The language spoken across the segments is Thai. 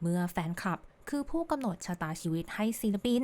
เมื่อแฟนคลับคือผู้กำหนดชะตาชีวิตให้ศิลปิน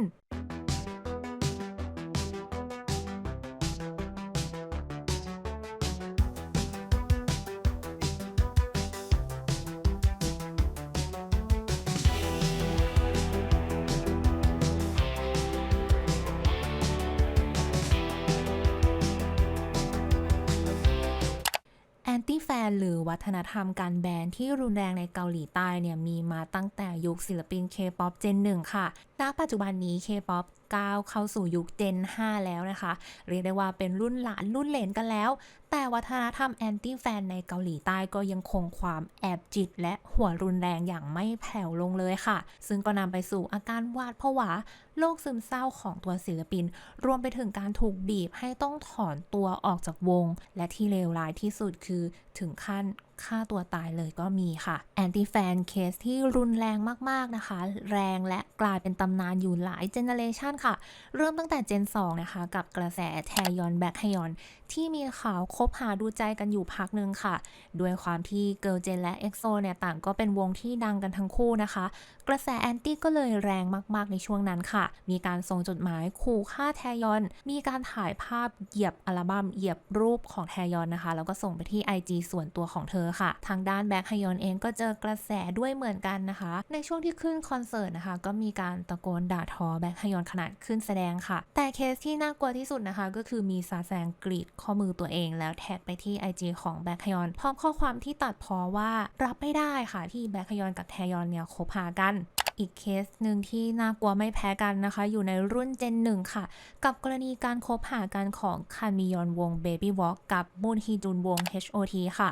วัฒนธรรมการแบนที่รุนแรงในเกาหลีใต้เนี่ยมีมาตั้งแต่ยุคศิลปินเคป๊อปเจนหนึ่งค่ะ ณ ปัจจุบันนี้เคป๊อปก้าวเข้าสู่ยุค Gen 5 แล้วนะคะ เรียกได้ว่าเป็นรุ่นหลานรุ่นเหลนกันแล้ว แต่วัฒนธรรมแอนตี้แฟนในเกาหลีใต้ก็ยังคงความแอบจิต และหัวรุนแรงอย่างไม่แผ่วลงเลยค่ะ ซึ่งก็นำไปสู่อาการวาดผวาโรคซึมเศร้าของตัวศิลปิน รวมไปถึงการถูกบีบให้ต้องถอนตัวออกจากวง และที่เลวร้ายที่สุดคือถึงขั้นฆ่าตัวตายเลยก็มีค่ะ แอนตี้แฟนเคสที่รุนแรงมากๆนะคะ แรงและกลายเป็นตำนานอยู่หลายเจเนเรชันค่ะ เริ่มตั้งแต่เจน 2 นะคะ กับกระแสแทยอนแบ็คฮยอน ที่มีข่าวคบหาดูใจกันอยู่พักหนึ่งค่ะ ด้วยความที่เกิร์ลเจนและเอ็กโซเนี่ยต่างก็เป็นวงที่ดังกันทั้งคู่นะคะ กระแสแอนตี้ก็เลยแรงมากๆในช่วงนั้นค่ะ มีการส่งจดหมายขู่ฆ่าแทยอน มีการถ่ายภาพเหยียบอัลบั้มเหยียบรูปของแทยอนนะคะ แล้วก็ส่งไปที่ IG ส่วนตัวของเธอค่ะ ทางด้านแบ็คฮยอนเองก็เจอกระแสด้วยเหมือนกันนะคะ ในช่วงที่ขึ้นคอนเสิร์ตนะคะ ก็มีการตะโกนด่าทอแบ็คฮยอนขนาดขึ้นแสดงค่ะ แต่เคสที่น่ากลัวที่สุดนะคะ ก็คือมีซาแซงกรีดข้อมือตัวเองแล้วแท็กไปที่ IG ของแบ็คฮยอนพร้อมข้อความที่ตัดพอว่ารับไม่ได้ค่ะที่แบ็คฮยอนกับแทยอนเนี่ยคบหากัน อีกเคสหนึ่งที่น่ากลัวไม่แพ้กันนะคะ อยู่ในรุ่นเจนหนึ่งค่ะ กับกรณีการคบหากันของคันมิยอนวง Baby Walk กับมูนฮีจุนวง HOT ค่ะ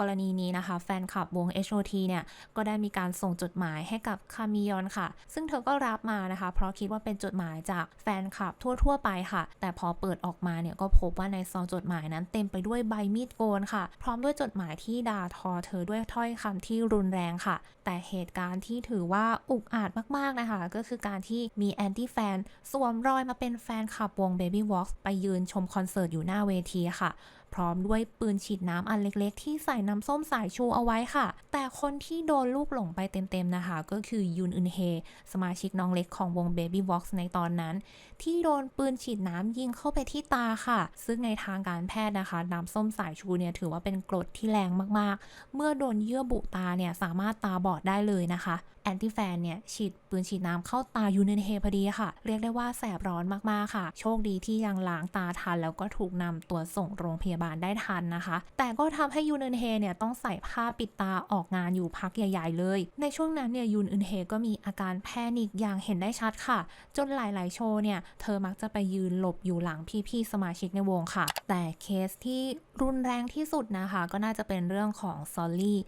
กรณีนี้นะคะ แฟนคลับวง HOT เนี่ยก็ได้มีการส่งจดหมายให้กับคามิยอนค่ะ ซึ่งเธอก็รับมานะคะ เพราะคิดว่าเป็นจดหมายจากแฟนคลับทั่ว ๆ ไปค่ะ แต่พอเปิดออกมาเนี่ยก็พบว่าในซองจดหมายนั้นเต็มไปด้วยใบมีดโกนค่ะ พร้อมด้วยจดหมายที่ด่าทอเธอด้วยถ้อยคำที่รุนแรงค่ะ แต่เหตุการณ์ที่ถือว่าอุกอาจมากๆนะคะ ก็คือการที่มีแอนตี้แฟนสวมรอยมาเป็นแฟนคลับวง Baby Walk ไปยืนชมคอนเสิร์ตอยู่หน้าเวทีค่ะ พร้อมด้วยปืนฉีดน้ำอันเล็กๆ ที่ใส่น้ำส้มสายชูเอาไว้ค่ะ แต่คนที่โดนลูกหลงไปเต็มๆนะคะ ก็คือยุนอึนเฮสมาชิกน้องเล็กของวง Baby Box ในตอนนั้น ที่โดนปืนฉีดน้ำยิงเข้าไปที่ตาค่ะ ซึ่งในทางการแพทย์นะคะ น้ำส้มสายชูเนี่ยถือว่าเป็นกรดที่แรงมากๆ เมื่อโดนเยื่อบุตาเนี่ยสามารถตาบอดได้เลยนะคะแอนตี้แฟนเนี่ยฉีดปืนฉีดน้ำเข้าตายูเนนเฮพอดีค่ะ เรียกได้ว่าแสบร้อนมากๆค่ะ โชคดีที่ยังล้างตาทันแล้วก็ถูกนำตัวส่งโรงพยาบาลได้ทันนะคะ แต่ก็ทำให้ยูเนนเฮเนี่ยต้องใส่ผ้าปิดตาออกงานอยู่พักใหญ่ ๆ เลย ในช่วงนั้นเนี่ยยูนอึนเฮก็มีอาการแพนิคอย่างเห็นได้ชัดค่ะ จนหลายๆ โชว์เนี่ย เธอมักจะไปยืนหลบอยู่หลังพี่ๆสมาชิกในวงค่ะ แต่เคสที่รุนแรงที่สุดนะคะ ก็น่าจะเป็นเรื่องของซอลลี่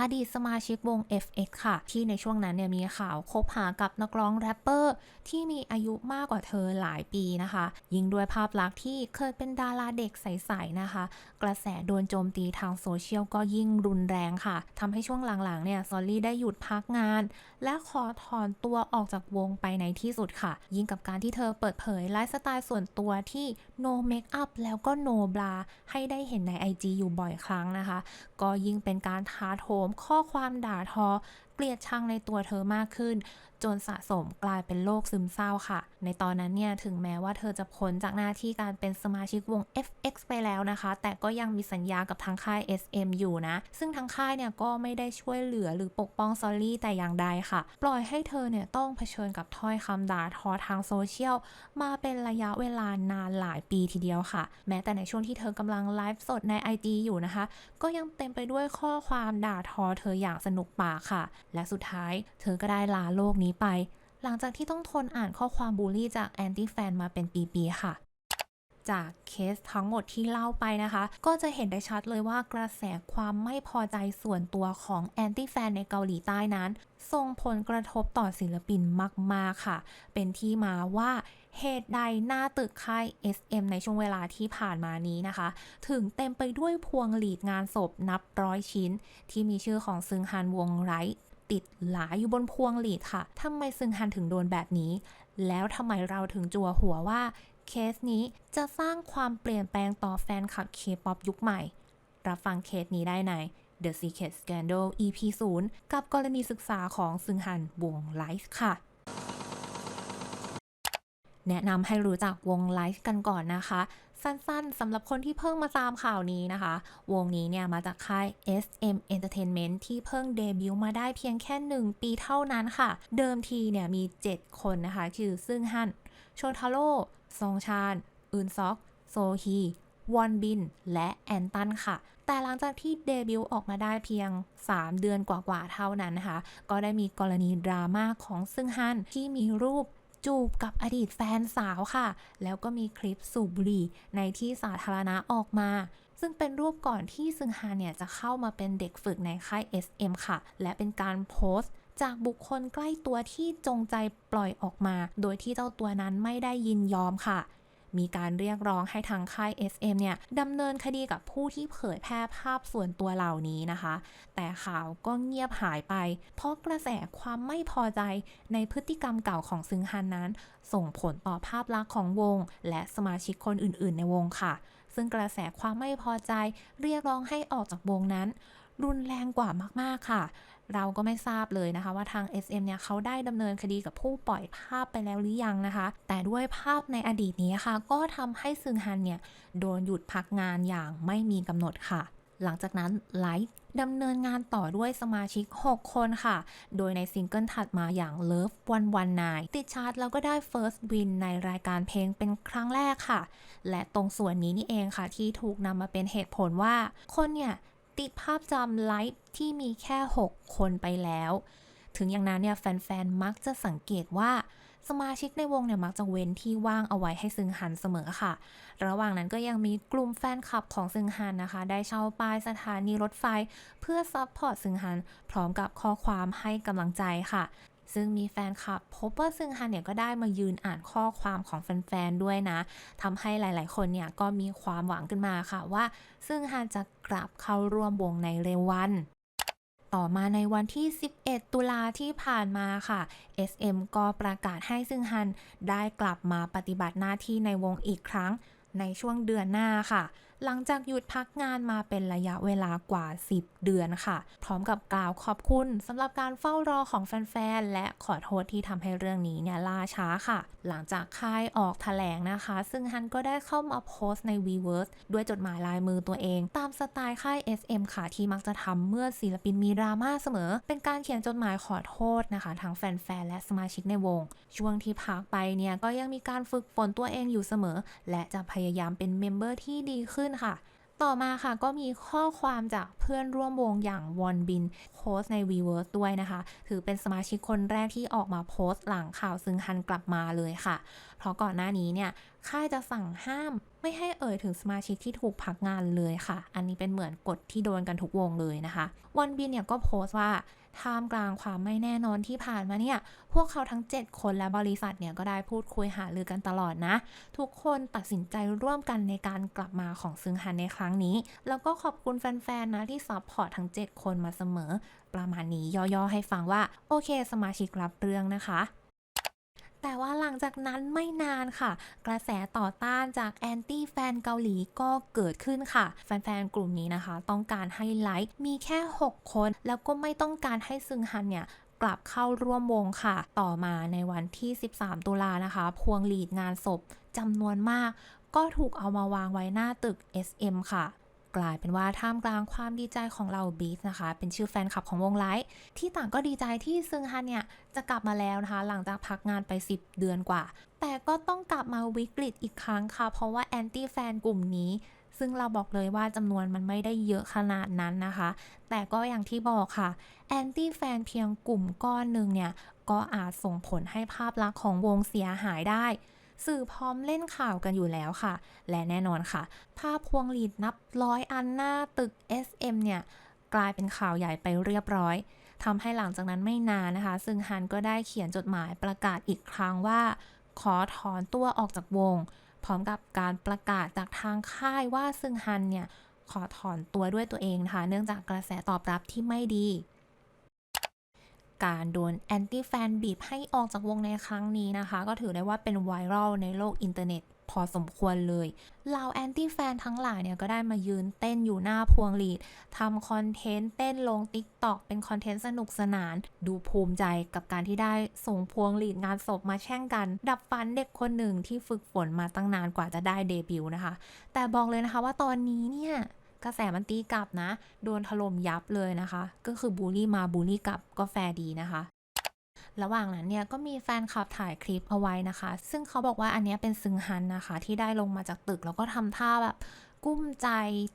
อดีตสมาชิกวง FX ค่ะ ที่ในช่วงนั้นเนี่ยมีข่าวคบหากับนักร้องแรปเปอร์ที่มีอายุมากกว่าเธอหลายปีนะคะ ยิ่งด้วยภาพลักษณ์ที่เคยเป็นดาราเด็กใสๆนะคะ กระแสโดนโจมตีทางโซเชียลก็ยิ่งรุนแรงค่ะทำให้ช่วงหลังๆเนี่ยซอลลี่ได้หยุดพักงาน และขอถอนตัวออกจากวงไปในที่สุดค่ะ ยิ่งกับการที่เธอเปิดเผยไลฟ์สไตล์ส่วนตัวที่ no make up แล้วก็ no bra ให้ได้เห็นใน IG อยู่บ่อยครั้งนะคะ ก็ยิ่งเป็นการท้าโถมข้อความด่าทอเกลียดชังในตัวเธอมากขึ้น จนสะสมกลายเป็นโรคซึมเศร้าค่ะ ในตอนนั้นเนี่ยถึงแม้ว่าเธอจะพ้นจากหน้าที่การเป็นสมาชิกวง FX ไปแล้วนะคะ แต่ก็ยังมีสัญญากับทางค่าย SM อยู่นะ ซึ่งทางค่ายเนี่ยก็ไม่ได้ช่วยเหลือหรือปกป้องซอลลี่แต่อย่างใดค่ะ ปล่อยให้เธอเนี่ยต้องเผชิญกับถ้อยคำด่าทอทางโซเชียลมาเป็นระยะเวลานานหลายปีทีเดียวค่ะ แม้แต่ในช่วงที่เธอกำลังไลฟ์สดใน IG อยู่นะคะ ก็ยังเต็มไปด้วยข้อความด่าทอเธออย่างสนุกปากค่ะและสุดท้ายเธอก็ได้ลาโลกนี้ไป หลังจากที่ต้องทนอ่านข้อความบูลลี่จากแอนตี้แฟนมาเป็นปีๆค่ะจากเคสทั้งหมดที่เล่าไปนะคะ ก็จะเห็นได้ชัดเลยว่ากระแสความไม่พอใจส่วนตัวของแอนตี้แฟนในเกาหลีใต้นั้น ส่งผลกระทบต่อศิลปินมาก ๆ ค่ะ เป็นที่มาว่าเหตุใดหน้าตึกค่าย SM ในช่วงเวลาที่ผ่านมานี้นะคะ ถึงเต็มไปด้วยพวงหลีดงานศพนับร้อยชิ้น ที่มีชื่อของซึงฮันวงไรท์ ติดหลาอยู่บนพวงหลีดค่ะทำไมซึงฮันถึงโดนแบบนี้ แล้วทำไมเราถึงจัวหัวว่าเคสนี้จะสร้างความเปลี่ยนแปลงต่อแฟนคลับเคป๊อปยุคใหม่ รับฟังเคสนี้ได้ใน The Secret Scandal EP 0 กับกรณีศึกษาของซึงฮันวงไลฟ์ค่ะแนะนำให้รู้จักวงไลฟ์กันก่อนนะคะ สั้นๆสำหรับคนที่เพิ่งมาตามข่าวนี้นะคะ วงนี้เนี่ยมาจากค่าย SM Entertainment ที่เพิ่งเดบิวต์มาได้เพียงแค่ 1 ปีเท่านั้นค่ะ เดิมทีเนี่ยมี 7 คนนะคะ คือซึ่งฮันโชทาโร่ซองชานอึนซอก โซฮีวอนบิน และแอนตันค่ะ แต่หลังจากที่เดบิวต์ออกมาได้เพียง 3 เดือนกว่าๆเท่านั้นนะคะ ก็ได้มีกรณีดราม่าของซึ่งฮันที่มีรูป จูบกับอดีตแฟนสาวค่ะ แล้วก็มีคลิปสูบบุหรี่ในที่สาธารณะออกมา ซึ่งเป็นรูปก่อนที่ซึงฮานเนี่ยจะเข้ามาเป็นเด็กฝึกในค่าย SM ค่ะ และเป็นการโพสต์จากบุคคลใกล้ตัวที่จงใจปล่อยออกมา โดยที่เจ้าตัวนั้นไม่ได้ยินยอมค่ะ มีการเรียกร้องให้ทางค่าย SM เนี่ยดำเนินคดีกับผู้ที่เผยแพร่ภาพส่วนตัวเหล่านี้นะคะ แต่ข่าวก็เงียบหายไป เพราะกระแสความไม่พอใจในพฤติกรรมเก่าของซึงฮันนั้น ส่งผลต่อภาพลักษณ์ของวง และสมาชิกคนอื่น ๆ ในวงค่ะ ซึ่งกระแสความไม่พอใจเรียกร้องให้ออกจากวงนั้น รุนแรงกว่ามาก ๆ ค่ะ เราก็ไม่ทราบเลยนะคะ ว่าทาง SM เนี่ยเขาได้ดำเนินคดีกับผู้ปล่อยภาพไปแล้วหรือยังนะคะ แต่ด้วยภาพในอดีตนี้ค่ะ ก็ทำให้ซึงฮันเนี่ยโดนหยุดพักงานอย่างไม่มีกำหนดค่ะ หลังจากนั้นไลฟ์ดำเนินงานต่อด้วยสมาชิก 6 คนค่ะ โดยในซิงเกิลถัดมาอย่าง Love 119ติดชาร์ตแล้วก็ได้ First Win ในรายการเพลงเป็นครั้งแรกค่ะ และตรงส่วนนี้นี่เองค่ะ ที่ถูกนำมาเป็นเหตุผลว่า คนเนี่ย ติดภาพจำไลฟ์ที่มีแค่ 6 คนไปแล้ว ถึงอย่างนั้นเนี่ยแฟนๆ มักจะสังเกตว่าสมาชิกในวงเนี่ยมักจะเว้นที่ว่างเอาไว้ให้ซึงฮันเสมอค่ะ ระหว่างนั้นก็ยังมีกลุ่มแฟนคลับของซึงฮันนะคะ ได้เช่าป้ายสถานีรถไฟ เพื่อซัพพอร์ตซึงฮัน พร้อมกับข้อความให้กำลังใจค่ะ ซึ่งมีแฟนคลับพบว่าซึงฮันเนี่ยก็ได้มายืนอ่านข้อความของแฟนๆด้วยนะทำให้หลายๆคนเนี่ยก็มีความหวังขึ้นมาค่ะว่าซึ่งฮันจะกลับเข้าร่วมวงในเร็ววันต่อมาในวันที่ 11 ตุลาที่ผ่านมาค่ะ SM ก็ประกาศให้ซึ่งฮันได้กลับมาปฏิบัติหน้าที่ในวงอีกครั้งในช่วงเดือนหน้าค่ะ หลังจากหยุดพักงานมาเป็นระยะเวลากว่า 10 เดือนค่ะ พร้อมกับกล่าวขอบคุณสำหรับการเฝ้ารอของแฟนๆ และขอโทษที่ทำให้เรื่องนี้เนี่ยล่าช้าค่ะ หลังจากค่ายออกแถลงนะคะ ซึ่งฮันก็ได้เข้ามาโพสต์ใน Weverse ด้วยจดหมายลายมือตัวเอง ตามสไตล์ค่าย SM ค่ะ ที่มักจะทำเมื่อศิลปินมีดราม่าเสมอ เป็นการเขียนจดหมายขอโทษนะคะ ทั้งแฟนๆ และสมาชิกในวง ช่วงที่พักไปเนี่ยก็ยังมีการฝึกฝนตัวเองอยู่เสมอ และจะพยายามเป็นเมมเบอร์ที่ดีขึ้นค่ะ ต่อมาค่ะก็มีข้อความจากเพื่อนร่วมวงอย่างวอนบินโพสใน Weverse ด้วยนะคะ ถือเป็นสมาชิกคนแรกที่ออกมาโพสต์หลังข่าวซึงฮันกลับมาเลยค่ะ เพราะก่อนหน้านี้เนี่ยค่ายจะสั่งห้ามไม่ให้เอ่ยถึงสมาชิกที่ถูกพักงานเลยค่ะ อันนี้เป็นเหมือนกฎที่โดนกันทุกวงเลยนะคะวอนบินเนี่ยก็โพสต์ว่า ท่ามกลางความไม่แน่นอนที่ผ่านมาเนี่ย พวกเขาทั้ง 7 คนและบริษัทเนี่ยก็ได้พูดคุยหารือกันตลอดนะ ทุกคนตัดสินใจร่วมกันในการกลับมาของซึงฮันในครั้งนี้ แล้วก็ขอบคุณแฟนๆนะที่ซัพพอร์ตทั้ง 7 คนมาเสมอ ประมาณนี้ย่อๆให้ฟังว่า โอเค สมาชิกรับเรื่องนะคะ แต่ว่าหลังจากนั้นไม่นานค่ะ กระแสต่อต้านจากแอนตี้แฟนเกาหลีก็เกิดขึ้นค่ะ แฟนๆ กลุ่มนี้นะคะ ต้องการให้ไลฟ์มีแค่ 6 คน แล้วก็ไม่ต้องการให้ซึงฮันเนี่ยกลับเข้าร่วมวงค่ะ ต่อมาในวันที่ 13 ตุลานะคะ พวงหลีดงานศพจำนวนมาก ก็ถูกเอามาวางไว้หน้าตึก SM ค่ะ กลายเป็นว่าท่ามกลางความดีใจของเราบีฟนะคะ เป็นชื่อแฟนคลับของวงไลท์ที่ต่างก็ดีใจที่ซึงฮันเนี่ยจะกลับมาแล้วนะคะ หลังจากพักงานไป 10 เดือนกว่า แต่ก็ต้องกลับมาวิกฤตอีกครั้งค่ะ เพราะว่าแอนตี้แฟนกลุ่มนี้ซึ่งเราบอกเลยว่าจำนวนมันไม่ได้เยอะขนาดนั้นนะคะ แต่ก็อย่างที่บอกค่ะ แอนตี้แฟนเพียงกลุ่มก้อนหนึ่งเนี่ย ก็อาจส่งผลให้ภาพลักษณ์ของวงเสียหายได้ สื่อพร้อมเล่นข่าวกันอยู่แล้วค่ะ และแน่นอนค่ะ ภาพพวงหลีดนับร้อยอันหน้าตึก SM เนี่ย กลายเป็นข่าวใหญ่ไปเรียบร้อยทำให้หลังจากนั้นไม่นานนะคะ ซึ่งฮันก็ได้เขียนจดหมายประกาศอีกครั้งว่า ขอถอนตัวออกจากวง พร้อมกับการประกาศจากทางค่ายว่าซึ่งฮันเนี่ยขอถอนตัวด้วยตัวเองนะคะ เนื่องจากกระแสตอบรับที่ไม่ดี การโดนแอนตี้แฟนบีบให้ออกจากวงในครั้งนี้นะคะ ก็ถือได้ว่าเป็นไวรัลในโลกอินเทอร์เน็ตพอสมควรเลยเหล่าแอนตี้แฟนทั้งหลายเนี่ยก็ได้มายืนเต้นอยู่หน้าพวงหลีดทำคอนเทนต์เต้นลง t ิ k t o k เป็นคอนเทนต์สนุกสนาน ดูภูมิใจกับการที่ได้ส่งพวงหลีดงานศพมาแช่งกัน ดับฟันเด็กคนหนึ่งที่ฝึกฝนมาตั้งนานกว่าจะได้เดบิวต์นะคะ แต่บอกเลยนะคะว่าตอนนี้เนี่ย กระแสมันตีกลับนะ โดนถล่มยับเลยนะคะ ก็คือบูลลี่มาบูลลี่กลับก็แฟร์ดีนะคะระหว่างนั้นเนี่ยก็มีแฟนคลับถ่ายคลิปเอาไว้นะคะ ซึ่งเขาบอกว่าอันนี้เป็นซึงฮันนะคะ ที่ได้ลงมาจากตึกแล้วก็ทำท่าแบบกุ้มใจ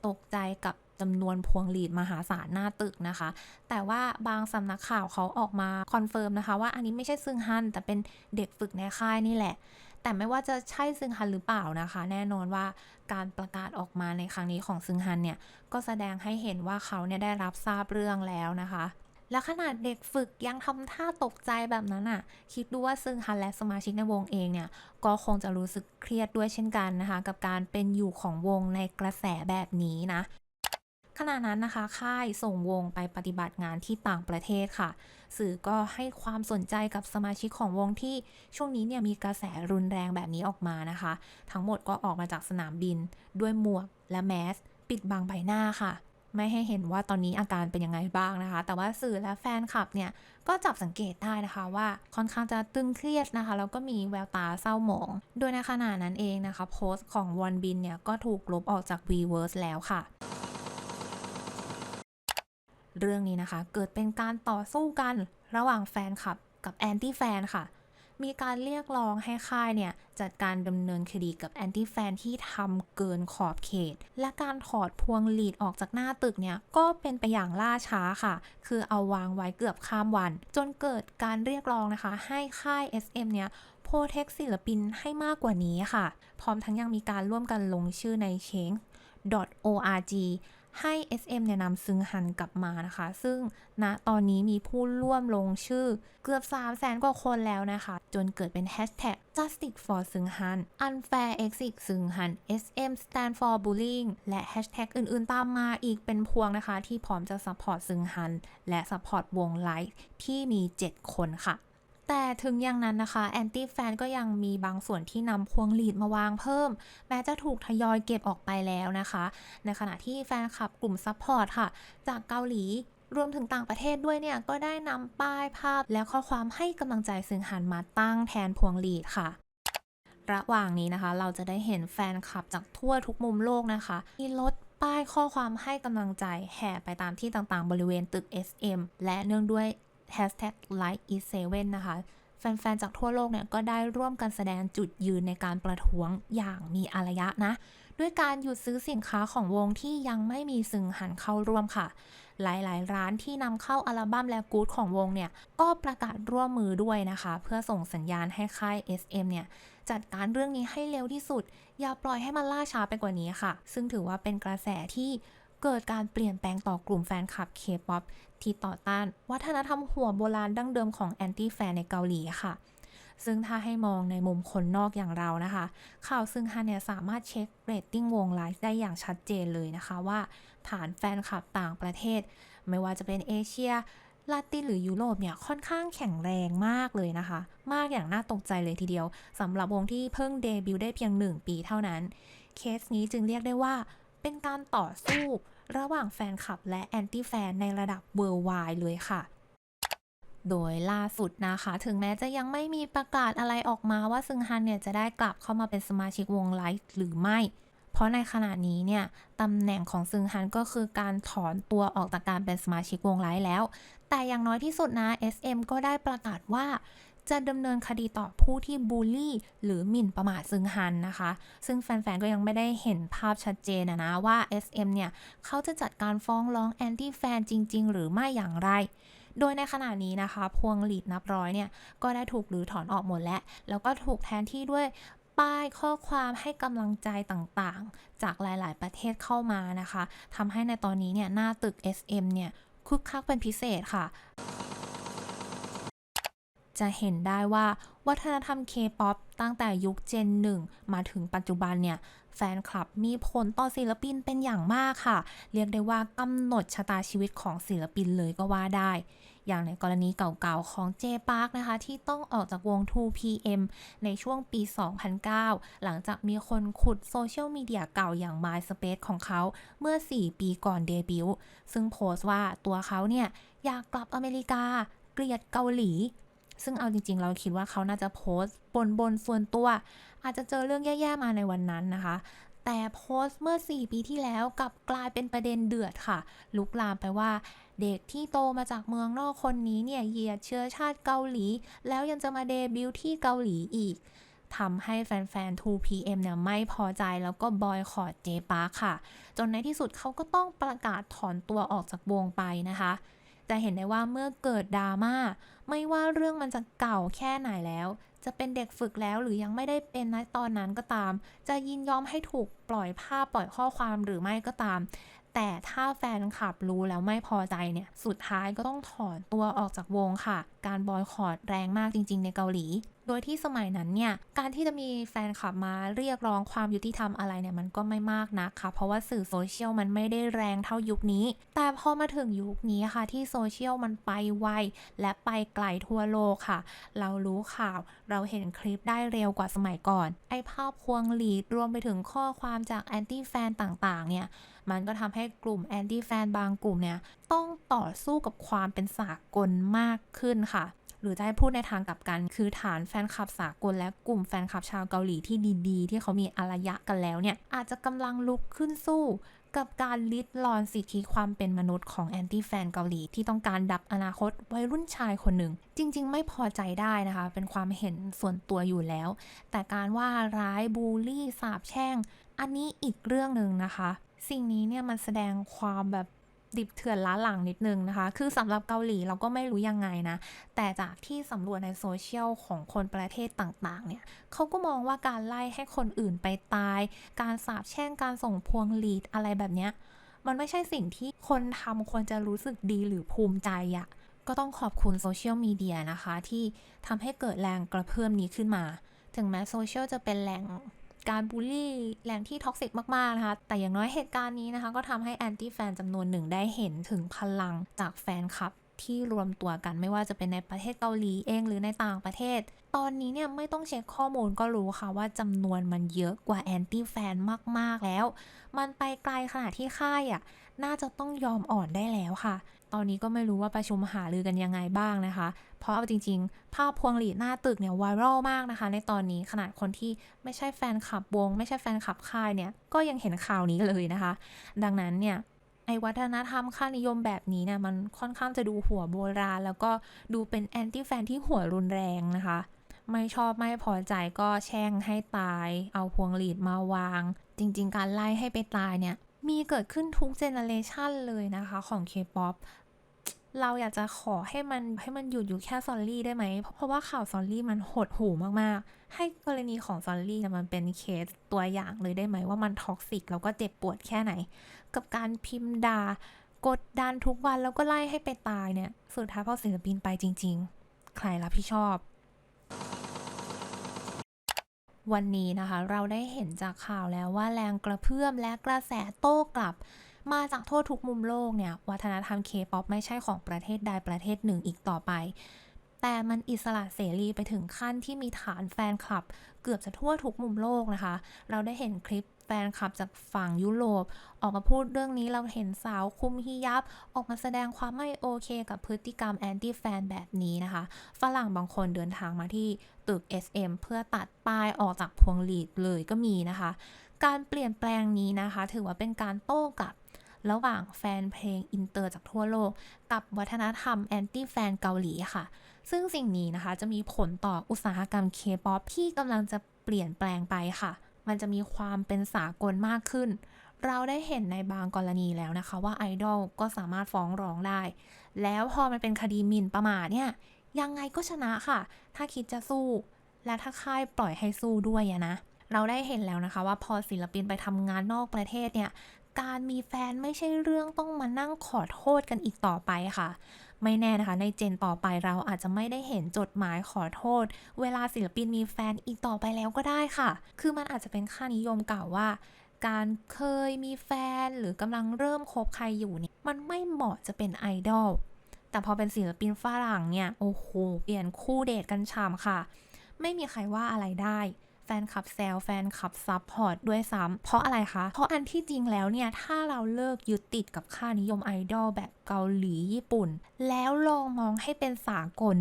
ตกใจกับจำนวนพวงหลีดมหาศาลหน้าตึกนะคะ แต่ว่าบางสำนักข่าวเขาออกมาคอนเฟิร์มนะคะ ว่าอันนี้ไม่ใช่ซึงฮันแต่เป็นเด็กฝึกในค่ายนี่แหละ แต่ไม่ว่าจะใช่ซึงฮันหรือเปล่านะคะ แน่นอนว่าการประกาศออกมาในครั้งนี้ของซึงฮันเนี่ย ก็แสดงให้เห็นว่าเขาเนี่ยได้รับทราบเรื่องแล้วนะคะและขนาดเด็กฝึกยังทำท่าตกใจแบบนั้นอะ คิดดูว่าซึ่งฮันและสมาชิกในวงเองเนี่ย ก็คงจะรู้สึกเครียดด้วยเช่นกันนะคะ กับการเป็นอยู่ของวงในกระแสแบบนี้นะ ขณะนั้นนะคะ ค่ายส่งวงไปปฏิบัติงานที่ต่างประเทศค่ะ สื่อก็ให้ความสนใจกับสมาชิกของวงที่ช่วงนี้เนี่ยมีกระแสรุนแรงแบบนี้ออกมานะคะ ทั้งหมดก็ออกมาจากสนามบิน ด้วยหมวกและแมส ปิดบังใบหน้าค่ะไม่ให้เห็นว่าตอนนี้อาการเป็นยังไงบ้างนะคะ แต่ว่าสื่อและแฟนคลับเนี่ย ก็จับสังเกตได้นะคะว่าค่อนข้างจะตึงเครียดนะคะ แล้วก็มีแววตาเศร้าหมอง โดยในขณะนั้นเองนะคะ โพสต์ของวอนบินเนี่ย ก็ถูกลบออกจาก Weverse แล้วค่ะ เรื่องนี้นะคะ เกิดเป็นการต่อสู้กันระหว่างแฟนคลับกับแอนตี้แฟนค่ะ มีการเรียกร้องให้ค่ายเนี่ย จัดการดำเนินคดีกับแอนตี้แฟนที่ทำเกินขอบเขต และการถอดพวงหลีดออกจากหน้าตึกเนี่ย ก็เป็นไปอย่างล่าช้าค่ะ คือเอาวางไว้เกือบข้ามวัน จนเกิดการเรียกร้องนะคะ ให้ค่าย SM เนี่ยโปรเทคศิลปินให้มากกว่านี้ค่ะ พร้อมทั้งยังมีการร่วมกันลงชื่อใน change.org ให้ SM เนี่ยนำซึงฮันกลับมานะคะ ซึ่งณตอนนี้มีผู้ร่วมลงชื่อเกือบ3 0 0แสนกว่าคนแล้วนะคะ จนเกิดเป็น hashtag justice for ซึงฮัน unfair exit ซึงฮัน SM stand for bullying และ hashtag อื่นๆ ตามมาอีกเป็นพวงนะคะ ที่พร้อมจะ support ซึงฮัน และ support วงไลท์ที่มี 7 คนค่ะ แต่ถึงอย่างนั้นนะคะแอนตี้แฟนก็ยังมีบางส่วนที่นำพวงหลีดมาวางเพิ่ม แม้จะถูกทยอยเก็บออกไปแล้วนะคะ ในขณะที่แฟนคลับกลุ่มซัพพอร์ตค่ะ จากเกาหลีรวมถึงต่างประเทศด้วยเนี่ย ก็ได้นำป้ายภาพและข้อความให้กำลังใจซึงฮันมาตั้งแทนพวงหลีดค่ะ ระหว่างนี้นะคะ เราจะได้เห็นแฟนคลับจากทั่วทุกมุมโลกนะคะมีรถป้ายข้อความให้กำลังใจแห่ไปตามที่ต่างๆ บริเวณตึก SM และเนื่องด้วย hashtag like is seven นะคะ แฟน ๆ จากทั่วโลกเนี่ยก็ได้ร่วมกันแสดงจุดยืนในการประท้วงอย่างมีอารยะนะ ด้วยการหยุดซื้อสินค้าของวงที่ยังไม่มีซึงหันเข้าร่วมค่ะ หลายๆ ร้านที่นำเข้าอัลบั้มและกู๊ดของวงเนี่ย ก็ประกาศร่วมมือด้วยนะคะ เพื่อส่งสัญญาณให้ค่าย SM เนี่ยจัดการเรื่องนี้ให้เร็วที่สุด อย่าปล่อยให้มันล่าช้าไปกว่านี้ค่ะ ซึ่งถือว่าเป็นกระแสที่ เกิดการเปลี่ยนแปลงต่อกลุ่มแฟนคลับ K-POP ที่ต่อต้าน วัฒนธรรมหัวโบราณดั้งเดิมของแอนตี้แฟนในเกาหลีค่ะ ซึ่งถ้าให้มองในมุมคนนอกอย่างเรานะคะ ข่าวซึ่งฮันเนี่ยสามารถเช็คเรตติ้งวงไลฟ์ได้อย่างชัดเจนเลยนะคะว่าฐานแฟนคลับต่างประเทศ ไม่ว่าจะเป็นเอเชียลาตินหรือยุโรปเนี่ยค่อนข้างแข็งแรงมากเลยนะคะ มากอย่างน่าตกใจเลยทีเดียวสำหรับวงที่เพิ่งเดบิวต์ได้เพียง 1 ปีเท่านั้น เคสนี้จึงเรียกได้ว่า เป็นการต่อสู้ระหว่างแฟนคลับและแอนตี้แฟนในระดับเวอร์ไวเลยค่ะโดยล่าสุดนะคะ ถึงแม้จะยังไม่มีประกาศอะไรออกมาว่าซึงฮันเนี่ยจะได้กลับเข้ามาเป็นสมาชิกวงไลท์หรือไม่ เพราะในขณะนี้เนี่ยตำแหน่งของซึงฮันก็คือการถอนตัวออกจากการเป็นสมาชิกวงไลท์แล้ว แต่อย่างน้อยที่สุดนะ SM ก็ได้ประกาศว่า จะดำเนินคดีต่อผู้ที่บูลลี่ หรือหมิ่นประมาทซึงฮันนะคะ ซึ่งแฟนๆ ก็ยังไม่ได้เห็นภาพชัดเจนนะว่า SM เนี่ย เขาจะจัดการฟ้องร้องแอนตี้แฟนจริง ๆ หรือไม่อย่างไรโดยในขณะนี้นะคะ พวงหลีดนับร้อยเนี่ย ก็ได้ถูกหรือถอนออกหมดแล้ว แล้วก็ถูกแทนที่ด้วยป้ายข้อความให้กำลังใจต่างๆ จากหลายๆ ประเทศเข้ามานะคะทำให้ในตอนนี้เนี่ย หน้าตึก SM เนี่ยคึกคักเป็นพิเศษค่ะ จะเห็นได้ว่าวัฒนธรรมเคป๊อปตั้งแต่ยุคเจนหนึ่งมาถึงปัจจุบันเนี่ย แฟนคลับมีผลต่อศิลปินเป็นอย่างมากค่ะ เรียกได้ว่ากำหนดชะตาชีวิตของศิลปินเลยก็ว่าได้ อย่างในกรณีเก่าๆของเจปาร์กนะคะ ที่ต้องออกจากวง 2PM ในช่วงปี 2009 หลังจากมีคนขุดโซเชียลมีเดียเก่าอย่าง MySpace ของเขาเมื่อ 4 ปีก่อนเดบิวต์ซึ่งโพสต์ว่าตัวเขาเนี่ยอยากกลับอเมริกาเกลียดเกาหลี ซึ่งเอาจริง ๆ เราคิดว่าเขาน่าจะโพสต์บนบนส่วนตัว อาจจะเจอเรื่องแย่ๆมาในวันนั้นนะคะ แต่โพสต์เมื่อ 4 ปีที่แล้วกลับกลายเป็นประเด็นเดือดค่ะ ลุกลามไปว่าเด็กที่โตมาจากเมืองนอกคนนี้เนี่ยเหยียดเชื้อชาติเกาหลี แล้วยังจะมาเดบิวต์ที่เกาหลีอีกทำให้แฟนๆ 2PM เนี่ยไม่พอใจแล้วก็บอยคอรดเจปาค่ะ จนในที่สุดเขาก็ต้องประกาศถอนตัวออกจากวงไปนะคะ จะเห็นได้ว่าเมื่อเกิดดราม่า ไม่ว่าเรื่องมันจะเก่าแค่ไหนแล้ว จะเป็นเด็กฝึกแล้วหรือยังไม่ได้เป็นนะตอนนั้นก็ตาม จะยินยอมให้ถูกปล่อยภาพปล่อยข้อความหรือไม่ก็ตาม แต่ถ้าแฟนคลับรู้แล้วไม่พอใจเนี่ย สุดท้ายก็ต้องถอนตัวออกจากวงค่ะ การบอยคอรดแรงมากจริง ๆ ในเกาหลี โดยที่สมัยนั้นเนี่ยการที่จะมีแฟนคลับมาเรียกร้องความยุติธรรมอะไรเนี่ยมันก็ไม่มากนักค่ะ เพราะว่าสื่อโซเชียลมันไม่ได้แรงเท่ายุคนี้ แต่พอมาถึงยุคนี้ค่ะที่โซเชียลมันไปไวและไปไกลทั่วโลกค่ะ เรารู้ข่าวเราเห็นคลิปได้เร็วกว่าสมัยก่อน ไอภาพพวงหลีดรวมไปถึงข้อความจากแอนตี้แฟนต่างๆเนี่ยมันก็ทำให้กลุ่มแอนตี้แฟนบางกลุ่มเนี่ยต้องต่อสู้กับความเป็นสากลมากขึ้นค่ะ หรือจะให้พูดในทางกลับกัน คือฐานแฟนคลับสากลและกลุ่มแฟนคลับชาวเกาหลีที่ดีๆ ที่เขามีอารยะกันแล้วเนี่ย อาจจะกำลังลุกขึ้นสู้กับการลิดรอนสิทธิความเป็นมนุษย์ของแอนตี้แฟนเกาหลีที่ต้องการดับอนาคตวัยรุ่นชายคนหนึ่ง จริง ๆ ไม่พอใจได้นะคะ เป็นความเห็นส่วนตัวอยู่แล้ว แต่การว่าร้ายบูลลี่สาบแช่ง อันนี้อีกเรื่องหนึ่งนะคะ สิ่งนี้เนี่ยมันแสดงความแบบ ดิบเถื่อนล้าหลังนิดนึงนะคะ คือสำหรับเกาหลีเราก็ไม่รู้ยังไงนะ แต่จากที่สำรวจในโซเชียลของคนประเทศต่างๆ เนี่ยเขาก็มองว่าการไล่ให้คนอื่นไปตาย การสาบแช่ง การส่งพวงหลีดอะไรแบบเนี้ย มันไม่ใช่สิ่งที่คนทำควรจะรู้สึกดีหรือภูมิใจอะก็ต้องขอบคุณโซเชียลมีเดียนะคะ ที่ทำให้เกิดแรงกระเพื่อมนี้ขึ้นมา ถึงแม้โซเชียลจะเป็นแหล่ง การบูลลี่แหล่งที่ท็อกซิกมาก ๆ นะคะ แต่อย่างน้อยเหตุการณ์นี้นะคะ ก็ทำให้แอนตี้แฟนจำนวนหนึ่งได้เห็นถึงพลังจากแฟนคลับที่รวมตัวกันไม่ว่าจะเป็นในประเทศเกาหลีเองหรือในต่างประเทศ ตอนนี้เนี่ยไม่ต้องเช็คข้อมูลก็รู้ค่ะว่าจำนวนมันเยอะกว่าแอนตี้แฟนมาก ๆ แล้ว มันไปไกลขนาดที่ค่ายอะน่าจะต้องยอมอ่อนได้แล้วค่ะ ตอนนี้ก็ไม่รู้ว่าประชุมหารือกันยังไงบ้างนะคะ เพราะเอาจริง ๆ ภาพพวงหลีดหน้าตึกเนี่ยไวรัลมากนะคะ ในตอนนี้ขนาดคนที่ไม่ใช่แฟนคลับวง ไม่ใช่แฟนคลับค่ายเนี่ยก็ยังเห็นข่าวนี้เลยนะคะ ดังนั้นเนี่ยไอวัฒนธรรมค่านิยมแบบนี้เนี่ยมันค่อนข้างจะดูหัวโบราณ แล้วก็ดูเป็นแอนตี้แฟนที่หัวรุนแรงนะคะ ไม่ชอบไม่พอใจก็แช่งให้ตาย เอาพวงหลีดมาวาง จริง ๆ การไล่ให้ไปตายเนี่ย มีเกิดขึ้นทุกเจเนอเรชันเลยนะคะของ K-POP เราอยากจะขอให้มันให้มันหยุดอยู่แค่ซอลลี่ได้ไหม เพราะว่าข่าวซอลลี่มันหดหูมาก ๆ ให้กรณีของซอลลี่มันเป็นเคสตัวอย่างเลยได้ไหมว่ามันท็อกซิกแล้วก็เจ็บปวดแค่ไหน กับการพิมพ์ด่ากดดันทุกวันแล้วก็ไล่ให้ไปตายเนี่ย สุดท้ายพอศิลปินไปจริง ๆ ใครรับผิดชอบ วันนี้นะคะ เราได้เห็นจากข่าวแล้วว่าแรงกระเพื่อมและกระแสโต้กลับ มาจากทั่วทุกมุมโลกเนี่ย วัฒนธรรมเคป๊อปไม่ใช่ของประเทศใดประเทศหนึ่งอีกต่อไป แต่มันอิสระเสรีไปถึงขั้นที่มีฐานแฟนคลับ เกือบจะทั่วทุกมุมโลกนะคะ เราได้เห็นคลิป ฟนคลับจากฝั่งยุโรป ออกมาพูดเรื่องนี้เราเห็นสาวคุมฮิยับ ออกมาแสดงความไม่โอเคกับพฤติกรรมแอนตี้แฟนแบบนี้นะคะ ฝรั่งบางคนเดินทางมาที่ตึก SM เพื่อตัดป้ายออกจากพวงหลีดเลยก็มีนะคะ การเปลี่ยนแปลงนี้นะคะ ถือว่าเป็นการโต้กลับระหว่างแฟนเพลงอินเตอร์จากทั่วโลก กับวัฒนธรรมแอนตี้แฟนเกาหลีค่ะ ซึ่งสิ่งนี้นะคะจะมีผลต่ออุตสาหกรรมเคป๊อปที่กำลังจะเปลี่ยนแปลงไปค่ะ มันจะมีความเป็นสากลมากขึ้น เราได้เห็นในบางกรณีแล้วนะคะ ว่าไอดอลก็สามารถฟ้องร้องได้ แล้วพอมันเป็นคดีหมิ่นประมาทเนี่ยยังไงก็ชนะค่ะ ถ้าคิดจะสู้ และถ้าค่ายปล่อยให้สู้ด้วยนะ เราได้เห็นแล้วนะคะ ว่าพอศิลปินไปทำงานนอกประเทศเนี่ยการมีแฟนไม่ใช่เรื่องต้องมานั่งขอโทษกันอีกต่อไปค่ะ ไม่แน่นะคะ ในเจนต่อไปเราอาจจะไม่ได้เห็นจดหมายขอโทษ เวลาศิลปินมีแฟนอีกต่อไปแล้วก็ได้ค่ะ คือมันอาจจะเป็นค่านิยมเก่าว่า การเคยมีแฟนหรือกำลังเริ่มคบใครอยู่เนี่ยมันไม่เหมาะจะเป็นไอดอลแต่พอเป็นศิลปินฝรั่งเนี่ยโอ้โหเปลี่ยนคู่เดทกันฉ่ำค่ะ ไม่มีใครว่าอะไรได้ แฟนคลับแซลแฟนคลับซับพอร์ตด้วยซ้ำเพราะอะไรคะ เพราะอันที่จริงแล้วเนี่ย ถ้าเราเลิกยึดติดกับค่านิยมไอดอลแบบเกาหลีญี่ปุ่น แล้วลองมองให้เป็นสากล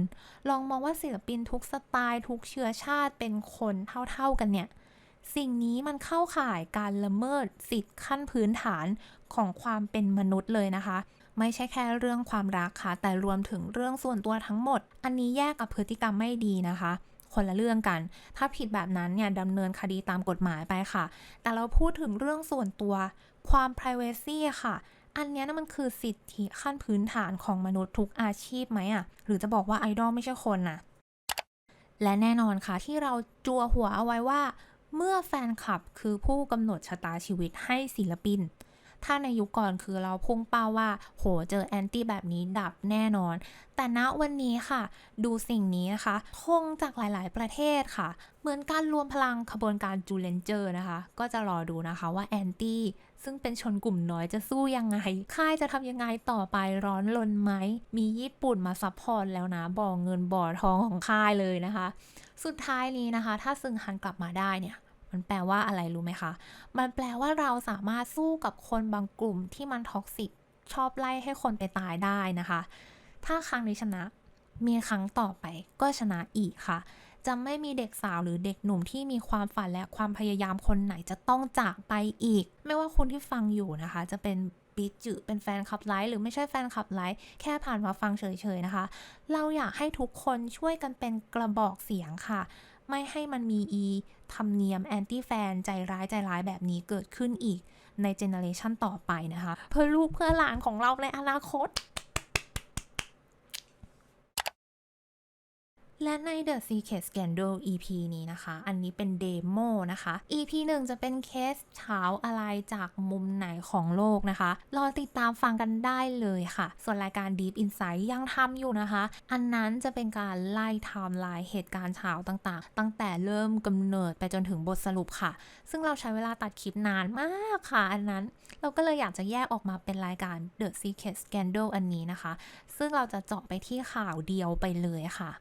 ลองมองว่าศิลปินทุกสไตล์ทุกเชื้อชาติเป็นคนเท่าๆกันเนี่ยสิ่งนี้มันเข้าข่ายการละเมิดสิทธิ์ขั้นพื้นฐานของความเป็นมนุษย์เลยนะคะ ไม่ใช่แค่เรื่องความรักค่ะ แต่รวมถึงเรื่องส่วนตัวทั้งหมด อันนี้แยกกับพฤติกรรมไม่ดีนะคะ คนละเรื่องกัน ถ้าผิดแบบนั้นเนี่ยดำเนินคดีตามกฎหมายไปค่ะ แต่เราพูดถึงเรื่องส่วนตัวความ privacy ค่ะ อันนี้นะมันคือสิทธิขั้นพื้นฐานของมนุษย์ทุกอาชีพไหมอะหรือจะบอกว่าไอดอลไม่ใช่คนน่ะและแน่นอนค่ะที่เราจัวหัวเอาไว้ว่า เมื่อแฟนคลับคือผู้กำหนดชะตาชีวิตให้ศิลปิน ถ้าในยุคก่อนคือเราพุ่งเป้าว่า โหเจอแอนตี้แบบนี้ดับแน่นอน แต่ณวันนี้ค่ะ ดูสิ่งนี้นะคะทงจากหลาย ๆ ประเทศค่ะ เหมือนการรวมพลังขบวนการจูเลนเจอร์นะคะ ก็จะรอดูนะคะว่าแอนตี้ซึ่งเป็นชนกลุ่มน้อยจะสู้ยังไง ค่ายจะทำยังไงต่อไปร้อนลนไหม มีญี่ปุ่นมาซัพพอร์ตแล้วนะ บ่อเงินบ่อทองของค่ายเลยนะคะ สุดท้ายนี้นะคะ ถ้าซึงฮันกลับมาได้เนี่ย มันแปลว่าอะไรรู้ไหมคะ มันแปลว่าเราสามารถสู้กับคนบางกลุ่มที่มันท็อกซิกชอบไล่ให้คนไปตายได้นะคะ ถ้าครั้งนี้ชนะมีครั้งต่อไปก็ชนะอีกค่ะ จะไม่มีเด็กสาวหรือเด็กหนุ่มที่มีความฝันและความพยายามคนไหนจะต้องจากไปอีก ไม่ว่าคนที่ฟังอยู่นะคะ จะเป็นปิจือเป็นแฟนคลับไลฟ์หรือไม่ใช่แฟนคลับไลฟ์แค่ผ่านมาฟังเฉยๆนะคะ เราอยากให้ทุกคนช่วยกันเป็นกระบอกเสียงค่ะ ไม่ให้มันมีอีธรรมเนียมแอนตี้แฟนใจร้ายใจร้ายแบบนี้เกิดขึ้นอีกในเจเนอเรชันต่อไปนะคะ เพื่อลูกเพื่อหลานของเราในอนาคต และใน The Secret Scandal EP นี้นะคะ อันนี้เป็นเดโมนะคะ EP 1 จะเป็นเคสเช้าอะไรจากมุมไหนของโลกนะคะ รอติดตามฟังกันได้เลยค่ะ ส่วนรายการ Deep Insight ยังทำอยู่นะคะ อันนั้นจะเป็นการไล่ไทม์ไลน์เหตุการณ์เช้าต่างๆ ตั้งแต่เริ่มกำเนิดไปจนถึงบทสรุปค่ะ ซึ่งเราใช้เวลาตัดคลิปนานมากค่ะ อันนั้นเราก็เลยอยากจะแยกออกมาเป็นรายการ The Secret Scandal อันนี้นะคะ ซึ่งเราจะเจาะไปที่ข่าวเดียวไปเลยค่ะ